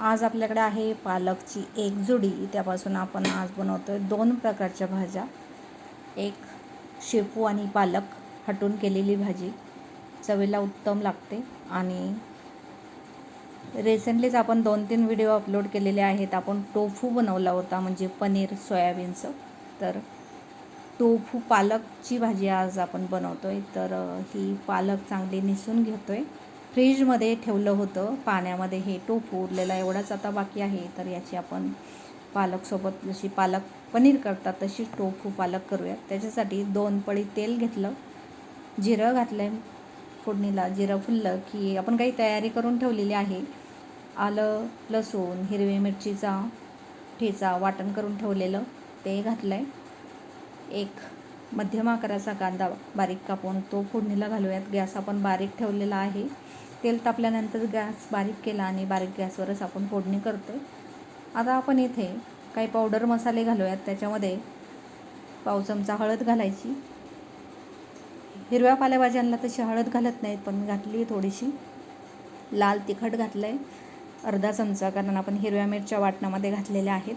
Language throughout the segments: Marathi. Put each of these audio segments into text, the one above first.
आज आपल्याकडे आहे पालकची एक जुडी. त्यापासून आपण आज बनवतो आहे दोन प्रकारच्या भाज्या. एक शेपू आणि पालक हटून केलेली भाजी. चवीला उत्तम लागते. आणि रिसेंटलीच आपण दोन तीन व्हिडिओ अपलोड केलेले आहेत. आपण टोफू बनवला होता म्हणजे पनीर सोयाबीनचं. तर टोफू पालकची भाजी आज आपण बनवतो आहे तर ही पालक चांगली निसून घेतो आहे फ्रीजमध्ये ठेवलं होतं. पाण्यामध्ये हे टोफू उरलेला एवढाच आता बाकी आहे. तर याची आपण पालकसोबत जशी पालक पनीर करतात तशी टोफू पालक करूयात त्याच्यासाठी दोन पळी तेल घेतलं. जिरं घातलं आहे फोडणीला. जिरं फुललं की आपण काही तयारी करून ठेवलेली आहे. आलं लसूण हिरवी मिरचीचा ठेचा वाटण करून ठेवलेलं. ते घातलं आहे एक मध्यम आकाराचा कांदा बारीक कापून तो फोडणीला घालूयात. गॅस आपण बारीक ठेवलेला आहे. तेल तापल्यानंतर गॅस बारीक केला आणि बारीक गॅसवरच आपण फोडणी करतो आता आपण इथे काही पावडर मसाले घालूयात. त्याच्यामध्ये पाव चमचा हळद घालायची. हिरव्या पालेभाज्यांना तशी हळद घालत नाहीत पण घातली थोडीशी. लाल तिखट घातलं आहे अर्धा चमचा कारण आपण हिरव्या मिरच्या वाटणामध्ये घातलेल्या आहेत.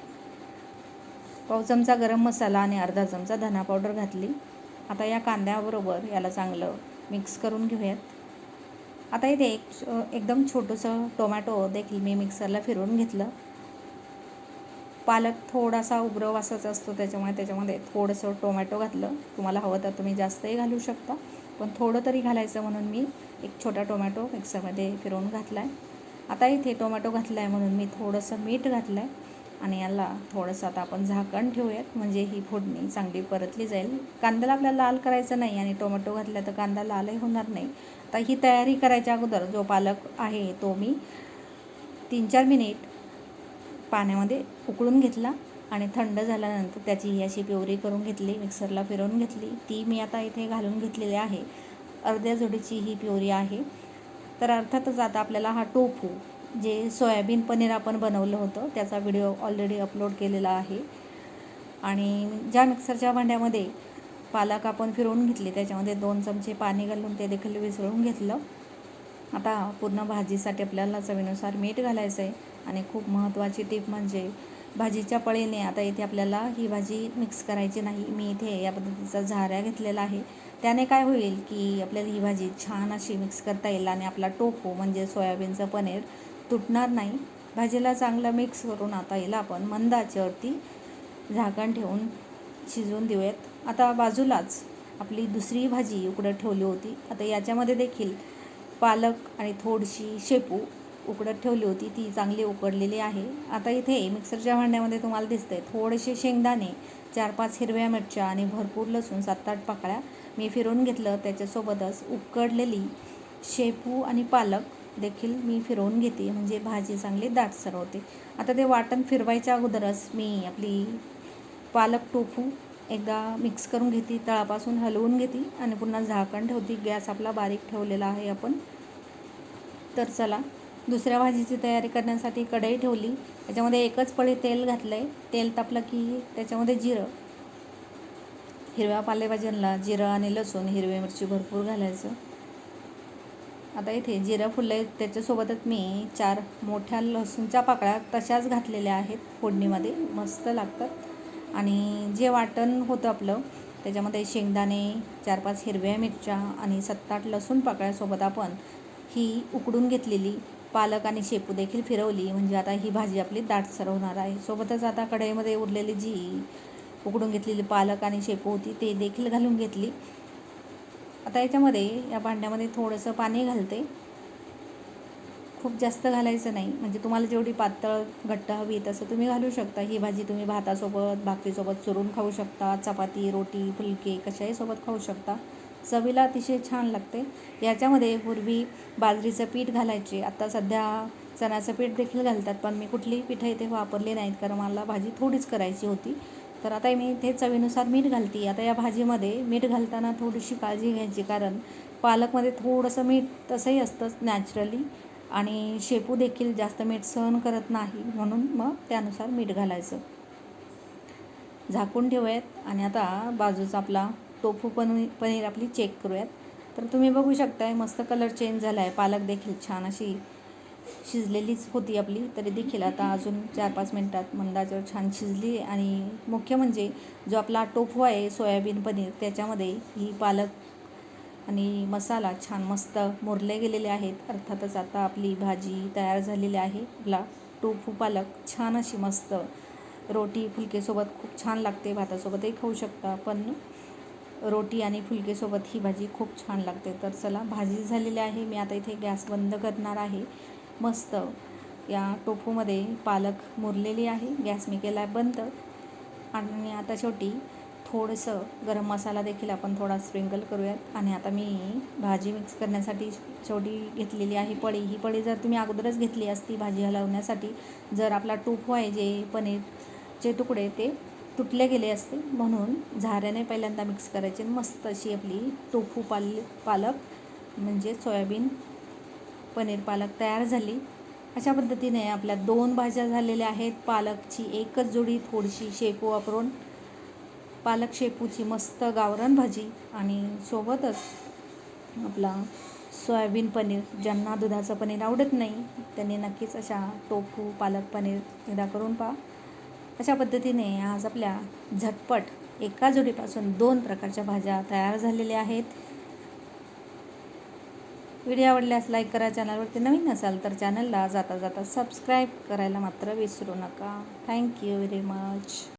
पाव चमचा गरम मसाला आणि अर्धा चमचा धना पावडर घातली. आता या कांद्याबरोबर याला चांगलं मिक्स करून घेऊयात. आता इथे एक एकदम छोटंसं टोमॅटो देखील मी मिक्सरला फिरवून घेतलं. पालक थोडासा उग्र वासाचा असतो त्याच्यामुळे त्याच्यामध्ये थोडंसं टोमॅटो घातलं. तुम्हाला हवं तर तुम्ही जास्तही घालू शकता. पण थोडं तरी घालायचं म्हणून मी एक छोटा टोमॅटो मिक्सरमध्ये फिरवून घातला आहे आता इथे टोमॅटो घातला आहे म्हणून मी थोडंसं मीठ घातलं आहे आणि याला थोडंसं आता आपण झाकण ठेवूयात. म्हणजे ही फोडणी चांगली परतली जाईल. कांद्याला आपल्याला लाल करायचं नाही आणि टोमॅटो घातला तर कांदा लालही होणार नाही. आता ही तयारी करायच्या अगोदर जो पालक आहे तो मी तीन चार मिनिट पाण्यामध्ये उकळून घेतला आणि थंड झाल्यानंतर त्याची ही अशी प्युरी करून घेतली मिक्सरला फिरवून घेतली. ती मी आता इथे घालून घेतलेली आहे. अर्ध्या जोडीची ही प्युरी आहे. तर अर्थातच आता आपल्याला हा टोफू जे सोयाबीन पनीर आपण बनवलं होतं त्याचा व्हिडिओ ऑलरेडी अपलोड केलेला आहे. आणि ज्या मिक्सरच्या भांड्यामध्ये पालक आपण फिरवून घेतली त्याच्यामध्ये दोन चमचे पाणी घालून ते देखील विसळून घेतलं. आता पूर्ण भाजीसाठी आपल्याला चवीनुसार मीठ घालायचं आहे आणि खूप महत्त्वाची टीप म्हणजे भाजीच्या पळीने आता इथे आपल्याला ही भाजी मिक्स करायची नाही. मी इथे या पद्धतीचा झाऱ्या घेतलेला आहे. त्याने काय होईल की आपल्याला ही भाजी छान अशी मिक्स करता येईल आणि आपला टोफू म्हणजे सोयाबीनचं पनीर तुटणार नाही. भाजीला चांगलं मिक्स करून आता येईल आपण मंद आचेवरती झाकण ठेवून शिजवून देऊयात. आता बाजूलाच आपली दुसरी भाजी उकडत ठेवली होती. आता याच्यामध्ये देखील पालक आणि थोडीशी शेपू उकडत ठेवली होती. ती चांगली उकडलेली आहे. आता इथे मिक्सरच्या भांड्यामध्ये तुम्हाला दिसतंय थोडेसे शेंगदाणे चार पाच हिरव्या मिरच्या आणि भरपूर लसूण सात आठ पाकळ्या मी फिरून घेतलं. त्याच्यासोबतच उकडलेली शेपू आणि पालक देखील मी फिरवून घेते. म्हणजे भाजी चांगली दाटसर होते आता ते वाटण फिरवायच्या अगोदरच मी आपली पालक टोफू एकदा मिक्स करून घेते. तळापासून हलवून घेते आणि पुन्हा झाकण ठेवते. गॅस आपला बारीक ठेवलेला आहे आपण. तर चला दुसऱ्या भाजीची तयारी करण्यासाठी कढई ठेवली. त्याच्यामध्ये एकच पळी तेल घातलं आहे तेल तापलं की त्याच्यामध्ये जिरं. हिरव्या पालेभाज्यांना जिरं आणि लसूण हिरवी मिरची भरपूर घालायचं. आता इथे जिरं फुलं आहे त्याच्यासोबतच मी चार मोठ्या लसूणच्या पाकळ्या तशाच घातलेल्या आहेत फोडणीमध्ये. मस्त लागतात. आणि जे वाटण होतं आपलं त्याच्यामध्ये शेंगदाणे चार पाच हिरव्या मिरच्या आणि सत्ताट आठ लसूण पाकळ्यासोबत आपण ही उकडून घेतलेली पालक आणि शेपू देखील फिरवली. म्हणजे आता ही भाजी आपली दाटसर होणार आहे. सोबतच आता कढईमध्ये उरलेली जी उकडून घेतलेली पालक आणि शेपू होती ते देखील घालून घेतली. आता याच्यामध्ये या भांड्यामध्ये थोडंसं पाणी घालते. खूप जास्त घालायचं नाही. म्हणजे तुम्हाला जेवढी पातळ घट्ट हवी तसं तुम्ही घालू शकता. ही भाजी तुम्ही भातासोबत भाकरीसोबत चुरून खाऊ शकता. चपाती रोटी फुलके कशाही सोबत खाऊ शकता. चवीला अतिशय छान लागते. याच्यामध्ये पूर्वी बाजरीचं पीठ घालायचे. आता सध्या चण्याचं पीठ देखील घालतात पण मी कुठलीही पिठं इथे वापरली नाहीत कारण मला भाजी थोडीच करायची होती. तर आता मी इथे चवीनुसार मीठ घालते. आता या भाजीमध्ये मीठ घालताना थोडीशी काळजी घ्यायची कारण पालकमध्ये थोडंसं मीठ तसंही असतंच नॅचरली आणि शेपू देखील जास्त मीठ सहन करत नाही म्हणून मग त्यानुसार मीठ घालायचं. झाकून ठेवूयात आणि आता बाजूचा आपला टोफू पनीर पनीर आपली चेक करूयात. तर तुम्ही बघू शकताय मस्त कलर चेंज झाला आहे पालक देखील छान अशी शिजलेलीच होती आपली तरी देखील आता अजून चार पाच मिनटात मंदाजवळ छान शिजली आणि मुख्य म्हणजे जो आपला टोफू आहे सोयाबीन पनीर त्याच्यामध्ये ही पालक आणि मसाला छान मस्त मुरले गेलेले आहेत. अर्थातच आता आपली भाजी तयार झालेली आहे. आपला टोफू पालक छान अशी मस्त रोटी फुलकेसोबत खूप छान लागते. भातासोबतही खाऊ शकता पण रोटी आणि फुलकेसोबत ही भाजी खूप छान लागते. तर चला भाजी झालेली आहे. मी आता इथे गॅस बंद करणार आहे. मस्त. या टोफूमध्ये पालक मुरलेली आहे. गॅस मी केला आहे बंद. आणि आता शेवटी थोडंसं गरम मसाला देखील आपण थोडा स्प्रिंकल करूयात. आणि आता मी भाजी मिक्स करण्यासाठी शेवटी घेतलेली आहे पळी. ही पळी जर तुम्ही अगोदरच घेतली असती भाजी हलवण्यासाठी जर आपला टोफू आहे जे पनीरचे तुकडे ते तुटले गेले असते म्हणून झाऱ्याने पहिल्यांदा मिक्स करायचे मस्त अशी आपली टोफू पाल पालक म्हणजे सोयाबीन पनीर पालक तयार झाली. अशा पद्धतीने आपल्या दोन भाज्या झालेल्या आहेत. पालकची एकच जोडी थोडीशी शेपू वापरून. पालक शेपूची मस्त गावरण भाजी आणि सोबतच आपला सोयाबीन पनीर ज्यांना दुधाचं पनीर आवडत नाही त्यांनी नक्कीच अशा टोफू पालक पनीर एकदा करून पहा. अशा पद्धतीने आज आपल्या झटपट एका जोडीपासून दोन प्रकारच्या भाज्या तयार झालेल्या आहेत. व्हिडिओ आवडल्यास लाईक करा चॅनलवरती नवीन असाल तर चॅनलला जाता जाता सबस्क्राईब करायला मात्र विसरू नका. Thank you very much.